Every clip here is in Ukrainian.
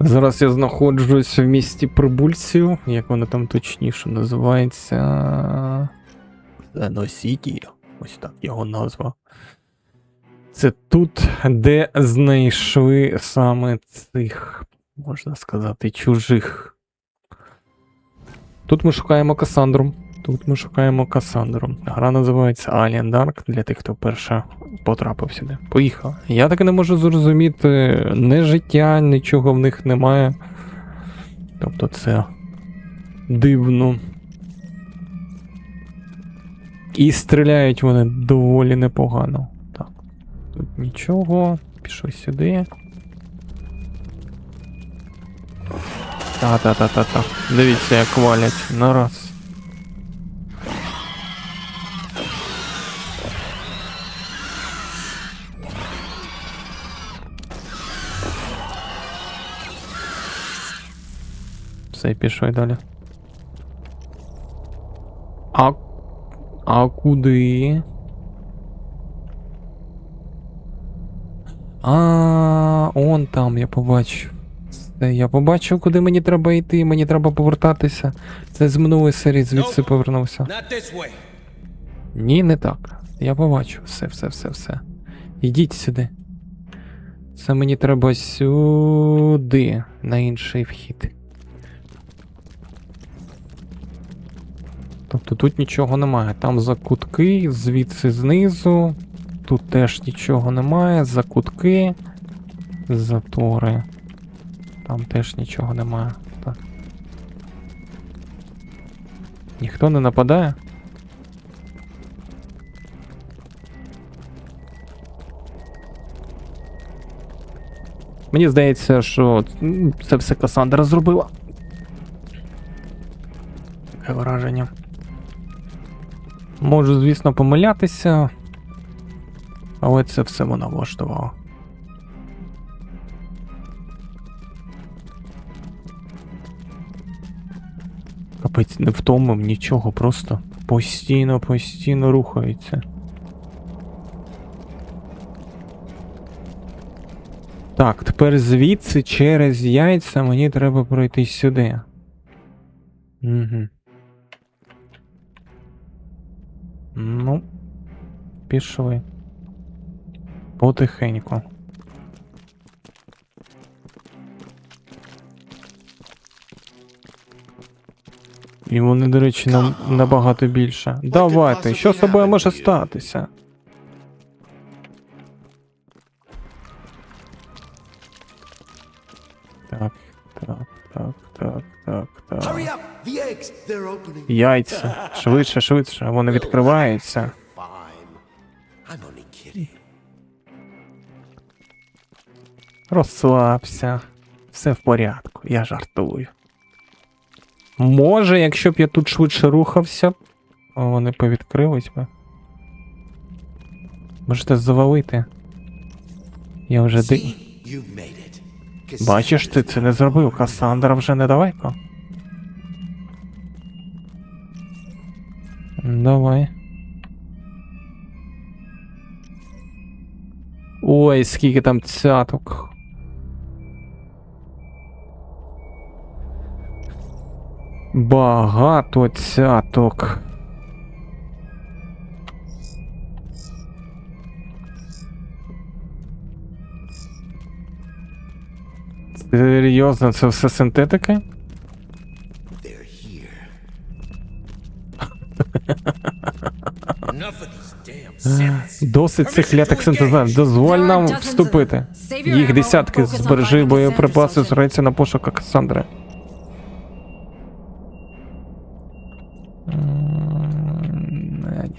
Зараз я знаходжусь в місті прибульців, як воно там точніше називається. Сіті, ось так його назва. Це тут, де знайшли саме цих, можна сказати, чужих. Тут ми шукаємо Касандру. Тут ми шукаємо Касандру. Гра називається Alien Dark для тих, хто вперше потрапив сюди. Поїхав. Я так і не можу зрозуміти не життя, нічого в них немає. Тобто це дивно. І стріляють вони доволі непогано. Так. Тут нічого. Пішов сюди. Та-та-та-та-та. Дивіться, як валять на Все, пішов далі. А. А куди? А, он там, я побачив. Я побачив, куди мені треба йти, мені треба повертатися. Це з минулої серії звідси повернувся. Ні, не так. Я побачив. Все, все, все, все. Ідіть сюди. Це мені треба сюди, на інший вхід. Тобто тут нічого немає. Там закутки, звідси знизу. Тут теж нічого немає. Закутки. Затори. Там теж нічого немає. Так. Ніхто не нападає? Мені здається, що це все Касандра зробила. Таке враження. Можу, звісно, помилятися, але це все вона влаштувала. Капець не втомив нічого, просто постійно, постійно рухається. Так, тепер звідси через яйця мені треба пройти сюди. Угу. Ну, пішли. Потихеньку. І вони, до речі, нам набагато більше. Давайте, що з собою може статися? Яйця. Швидше, швидше. Вони відкриваються. Розслабся. Все в порядку, я жартую. Може, якщо б я тут швидше рухався, вони повідкрились би. Можете завалити. Я вже ди... Бачиш, ти це не зробив. Касандра вже недалеко. Давай. Ой, скільки там цяток. Багато цяток. Серйозно, це все синтетики? Досить цих клятих синтезаторів. Дозволь нам вступити. Їх десятки. Збережи боєприпаси, зосередься на пошуках Кассандри.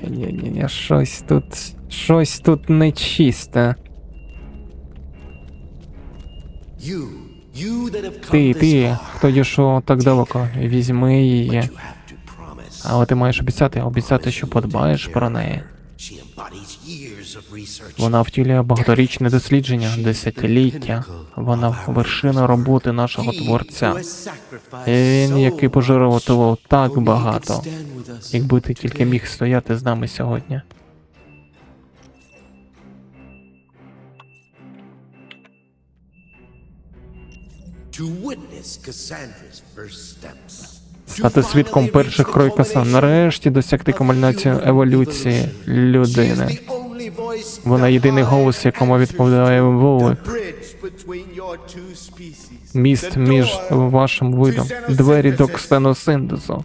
Ні-ні-ні, щось тут. Щось тут нечисте. Ти, ти, хто дійшов так далеко, візьми її. Але ти маєш обіцяти, обіцяти, що подбаєш про неї. Вона втілює багаторічне дослідження, десятиліття. Вона вершина роботи нашого творця. він, який пожертвував так багато, якби ти тільки міг стояти з нами сьогодні. To witness Cassandra's first steps. Стати свідком перших кроків Касан. Нарешті досягти кульмінацію еволюції людини. Вона єдиний голос, якому відповідає Вовик. Міст між вашим видом. Двері до ксеносинтезу.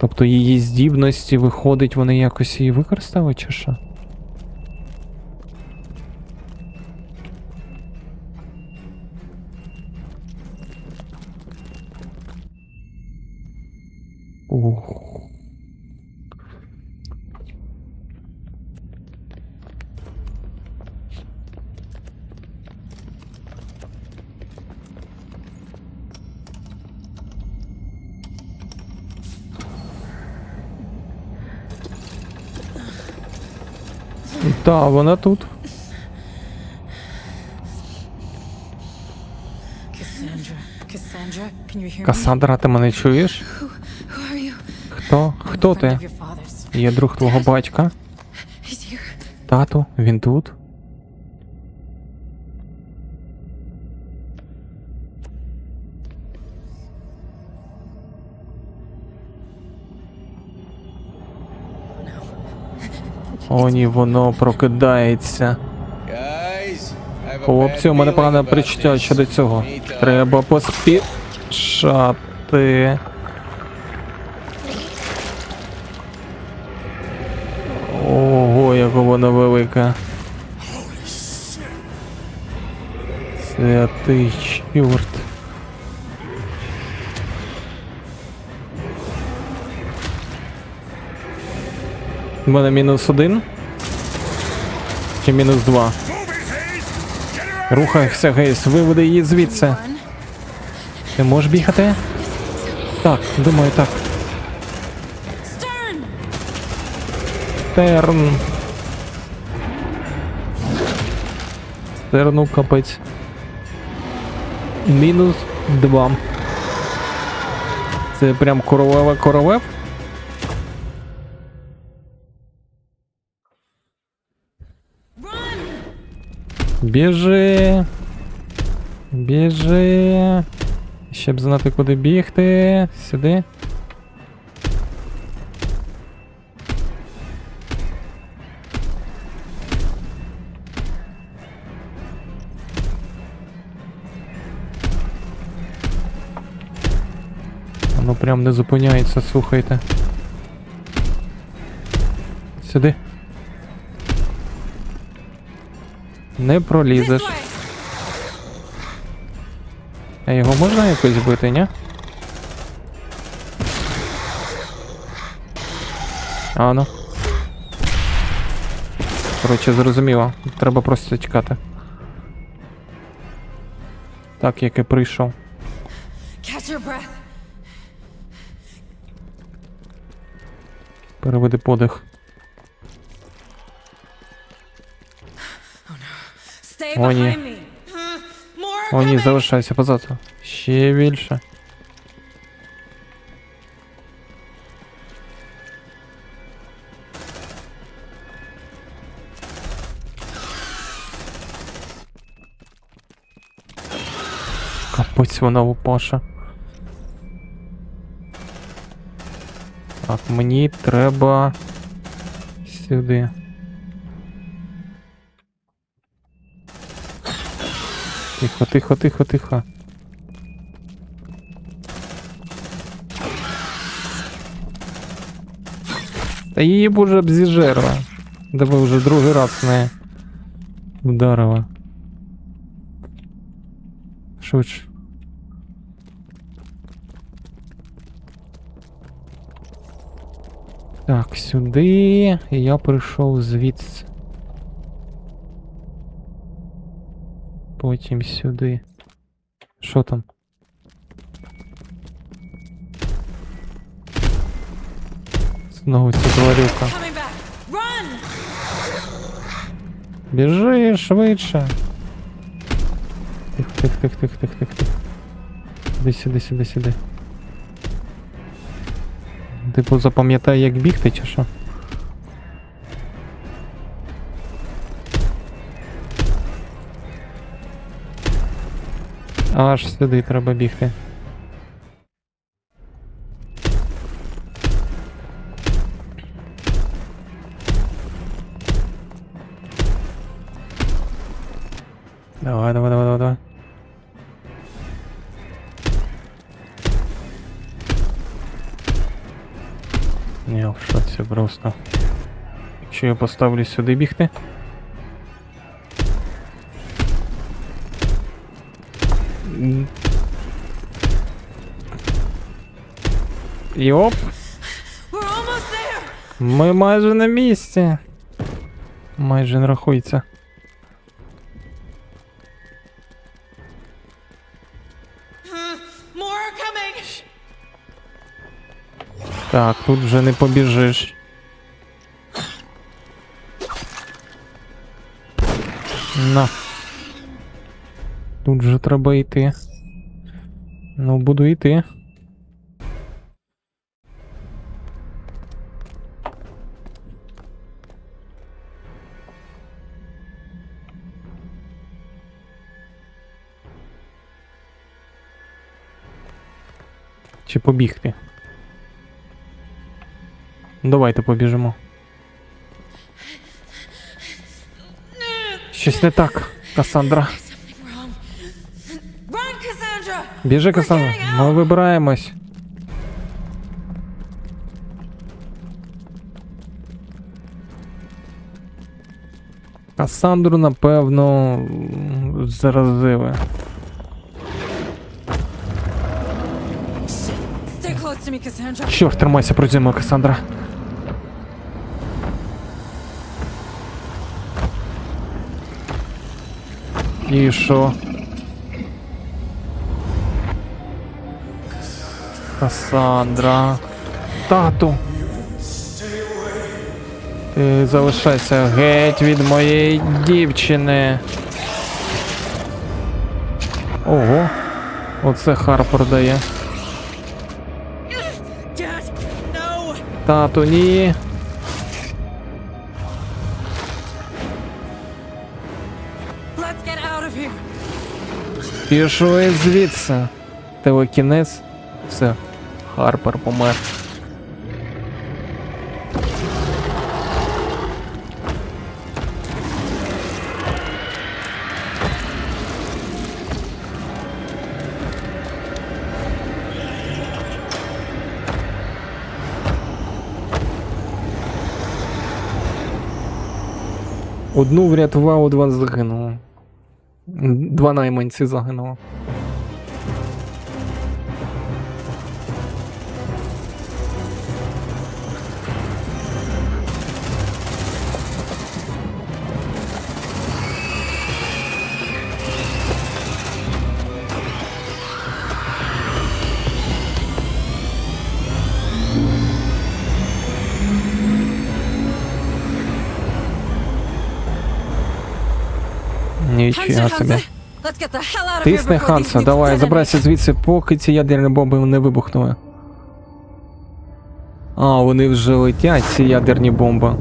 Тобто її здібності, виходить, вони якось її використали, чи що? Та, вона тут. Касандра, ти мене чуєш? Хто? Хто ти? Я друг твого батька. Тату, він тут. О, ні, воно прокидається. Хлопці, у мене погане причуття щодо цього. Треба поспішати. Ого, яка вона велика. Святий чорт. У мене мінус один. Чи мінус два? Рухайся, Гейс, виведи її звідси. Ти можеш бігати? Так, думаю, так. Stern! Терн. Терну капець. Мінус два. Це прям королева королев. Біжи. Біжи. Щоб знати, куди бігти. Сюди. Воно прям не зупиняється, слухайте. Сюди. Не пролізеш. А його можна якось бити, ні? А ну. Коротше, зрозуміло. Треба просто чекати. Так, як і прийшов. Переведи подих. О, ні. behind me. Huh? More О, ні, coming. залишайся позаду. Ще більше. Капець вона упаша. Так, мені треба сюди. Тихо, тихо, тихо, тихо. Та її б уже б зіжерла. Давай вже другий раз не вдарила. Швидше. Так, сюди. Я прийшов звідси. Потім сюди. Що там? Знову ця тварюка. Біжи швидше. Тих, тих, тих, тих, тих, тих, тих. Іди сюди, сюди, сюди. Типу запам'ятай, як бігти, чи що? Аж сюди треба бігти. Давай, давай, давай, давай, давай. Ні, що це просто. Якщо я поставлю сюди бігти. Almost there. ми майже на місці. Майже не рахується. Так, тут вже не побіжиш. На. Тут же треба йти. Ну, буду йти. Побігти? Давайте побіжимо. Щось не так, wrong. Біжи, We're Касандра. Ми вибираємось. Касандру, напевно, заразили. Чорт, тримайся про зиму, Касандра. І що? Касандра. Тату. Ти залишайся геть від моєї дівчини. Ого. Оце Харпер дає. Тату, ні. Пішли звідси. Телекінець. Все. Харпер помер. Одну врятував, два загинуло. Два найманці загинуло. Of here Тисни Ханса, давай, забирайся звідси, поки ці ядерні бомби не вибухнули. А, вони вже летять, ці ядерні бомби.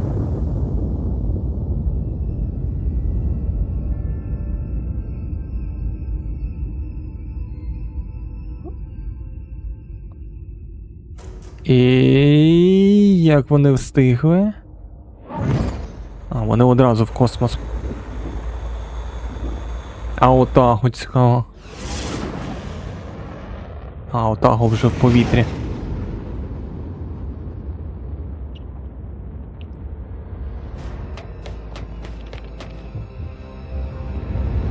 І як вони встигли? А, вони одразу в космос. А отагу цікаво. А, отаго вже в повітрі.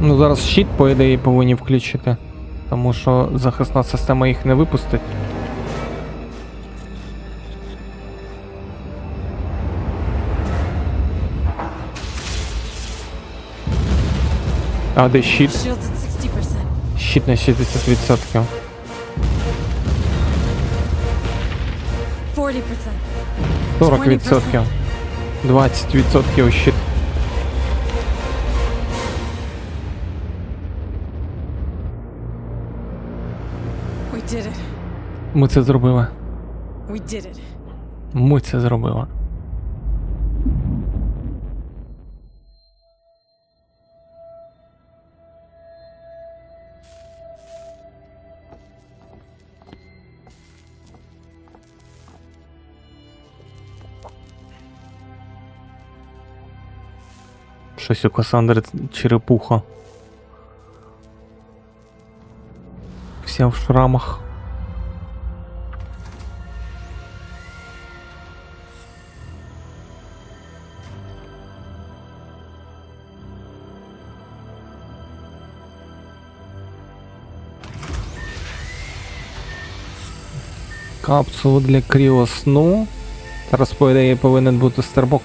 Ну, зараз щит, по ідеї, повинні включити. Тому що захисна система їх не випустить. А де щит? Shields at 60%. Щит на 60%. 40%. 40%. 20% щит. We did it. Ми це зробили. Ми це зробили. Щось у Касандри черепуха. Вся в шрамах. Капсула для кріосну. Зараз по ідеї повинен бути стербок.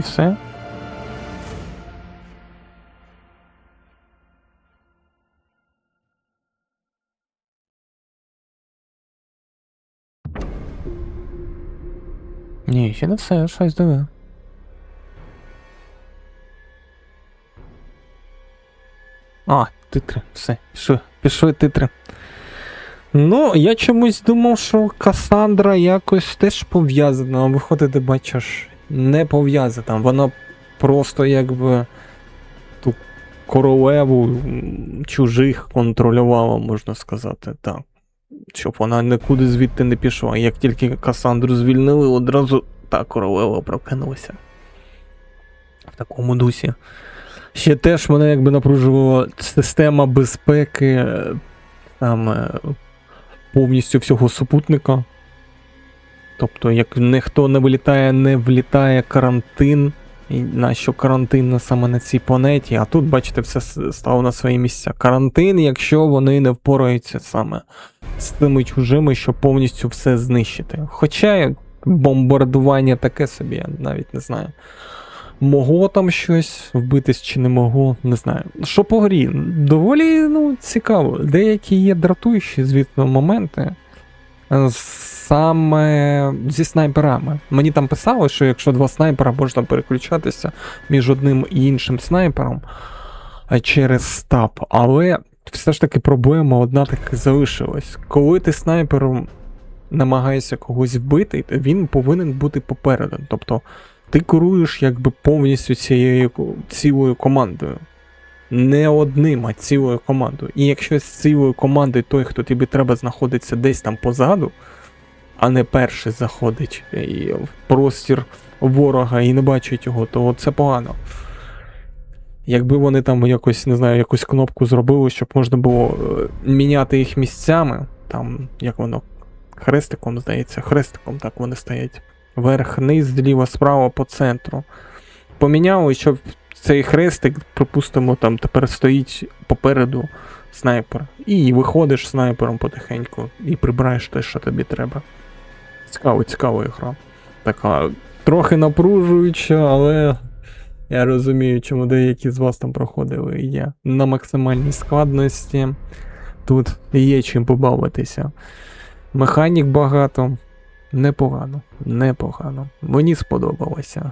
Все. Ні, ще не все, щось диви. А, титри, все, пішли, пішли титри. Ну, я чомусь думав, що Касандра якось теж пов'язана, а виходить, бачиш, не пов'язана. Вона просто якби ту королеву чужих контролювала, можна сказати, так. Щоб вона нікуди звідти не пішла. Як тільки Касандру звільнили, одразу та королева прокинулася. В такому дусі. Ще теж мене якби напружувала система безпеки е, там е, повністю всього супутника. Тобто, як ніхто не вилітає, не влітає карантин. І на що карантин саме на цій планеті, а тут, бачите, все стало на свої місця. Карантин, якщо вони не впораються саме з тими чужими, щоб повністю все знищити. Хоча бомбардування таке собі, я навіть не знаю. Могло там щось вбитись чи не могло, не знаю. Що по грі? Доволі ну, цікаво. Деякі є дратуючі, звісно, моменти. Е, Саме зі снайперами. Мені там писали, що якщо два снайпера можна переключатися між одним і іншим снайпером е, через стаб. Але все ж таки проблема одна таки залишилась. Коли ти снайпером намагаєшся когось вбити, він повинен бути попереду. Тобто ти керуєш якби повністю цією цілою командою. Не одним, а цілою командою. І якщо з цілою командою той, хто тобі треба, знаходиться десь там позаду, а не перший заходить в простір ворога і не бачить його, то це погано. Якби вони там якось, не знаю, якусь кнопку зробили, щоб можна було е, міняти їх місцями, там, як воно, хрестиком, здається, хрестиком так вони стоять. Верх, низ, зліва, справа по центру. Поміняли, щоб цей хрестик, припустимо, там тепер стоїть попереду снайпер. І виходиш снайпером потихеньку і прибираєш те, що тобі треба. Цікаво, цікава гра. Така трохи напружуюча, але я розумію, чому деякі з вас там проходили. І є на максимальній складності. Тут є чим побавитися. Механік багато. Непогано, непогано. Мені сподобалося.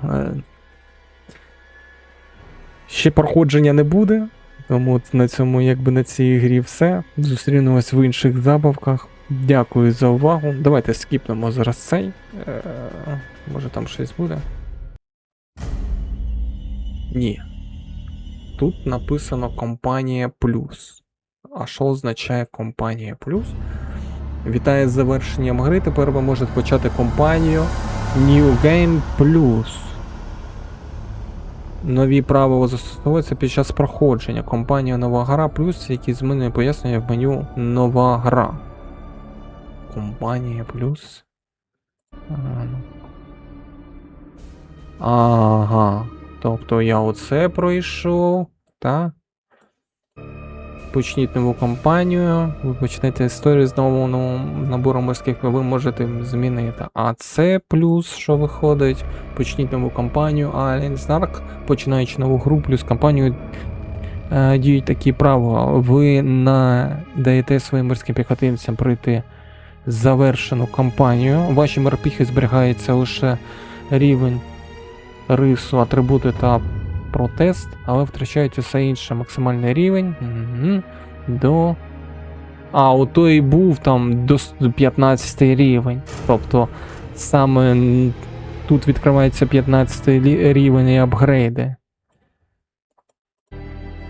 Ще проходження не буде, тому от на цьому, якби на цій грі все. Зустрінемось в інших забавках. Дякую за увагу. Давайте скіпнемо зараз цей. Е, може там щось буде. Ні. Тут написано компанія плюс. А що означає компанія плюс? Вітаю з завершенням гри. Тепер ви можете почати компанію New Game Plus. Нові правила застосовуються під час проходження. Компанія Нова гра плюс, які змінює пояснення в меню Нова гра. Компанія плюс. Ага. Тобто я оце пройшов, та? Почніть нову кампанію, ви почнете історію з новим набором морських, ви можете змінити. А це плюс, що виходить, почніть нову кампанію, а Alliance починаючи нову гру, плюс кампанію е, діють такі правила. Ви на, даєте своїм морським піхотинцям пройти завершену кампанію. Ваші морпіхи зберігається лише рівень рису, атрибути та протест, але втрачають усе інше максимальний рівень угу, до. А, ото і був там до 15 рівень. Тобто саме тут відкривається 15 рівень і апгрейди.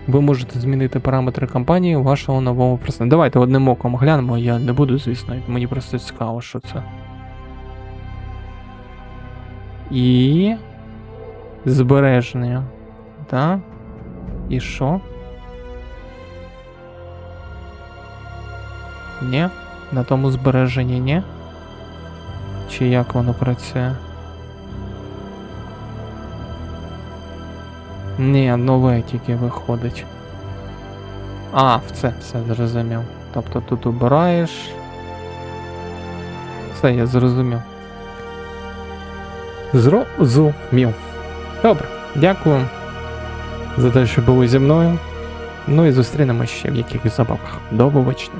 Ви можете змінити параметри кампанії вашого нового персонажа. Давайте одним оком глянемо, я не буду, звісно, мені просто цікаво, що це. І. Збереження. Так. І що? Ні? На тому збереженні ні? Чи як воно працює? Ні, нове тільки виходить. А, все, все зрозумів. Тобто тут обираєш. Все, я зрозумів. Зрозумів. Добре, дякую за те, що були зі мною. Ну і зустрінемось ще в якихось забавках. До побачення.